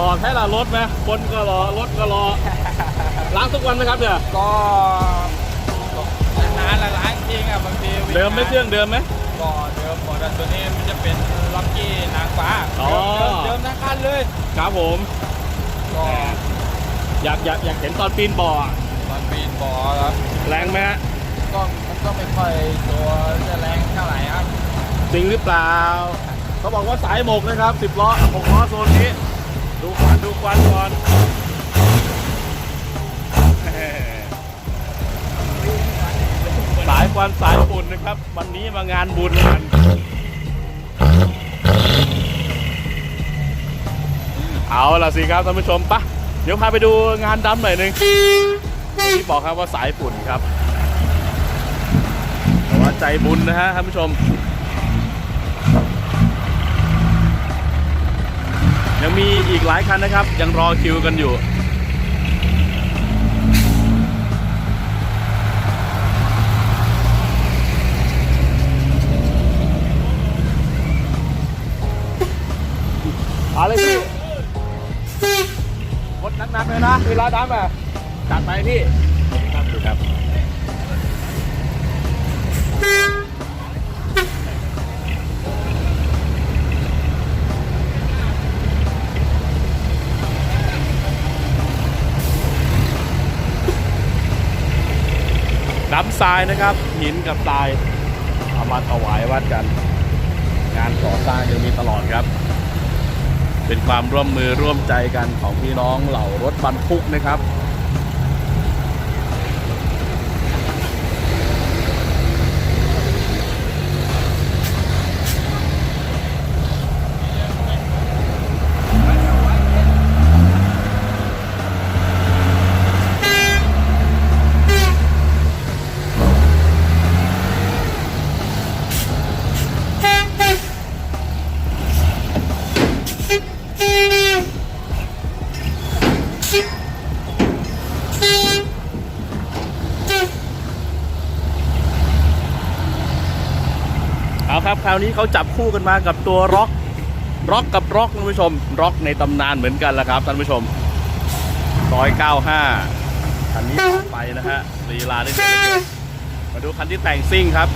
รอแค่ละรถไหมคนก็รอรถก็รอล้างทุกวันไหมครับเนี่ยก็ก็นานละล้างจริงอะบางทีวิ่งเดิมไหม่เครื่องเดิมไหมก็เดิมหมดอะตัวนี้มันจะเป็นล็อกกี้นางฟ้าอ๋อเดิมเดิมทั้งคันเลยครับผมก็อยากอยากอยากเห็นตอนปีนบ่ออะตอนปีนบ่อครับแรงไหมฮะก็มันก็ไม่ค่อยตัวจะแรงเท่าไหร่ครับจริงหรือเปล่าเขาบอกว่าสายหมกนะครับสิบล้อหกล้อโซนนี้ดู ควันก่อนสายควันสายฝุ่นนะครับ วันนี้มางานบุญกันเอาล่ะสิครับท่านผู้ชมปะเดี๋ยวพาไปดูงานดำหน่อยหนึ่งที่บอกครับว่าสายฝุ่นครับแต่ว่าใจบุญนะฮะท่านผู้ชม ยัง มีอีกหลายคันนะครับ ยังรอคิวกันอยู่เอาเลยพี่รถนักๆเลยนะเวลาดำอะจัดไปพี่ ครับดูครับ น้ำทรายนะครับ หินกับทรายเอามาถวายวัดกัน งานก่อสร้างยังมีตลอดครับ เป็นความร่วมมือร่วมใจกันของพี่น้องเหล่ารถบรรทุกนะครับ ครับ คราวนี้เขาจับคู่กันมากับตัวร็อกร็อกกับร็อกท่านผู้ชมร็อกในตำนานเหมือนกันแหละครับท่านผู้ชมร้อยเก้าห้าคันนี้ไปนะฮะลีลาได้เด็ดเหลือเกินมาดูคันที่แต่งซิ่งครับ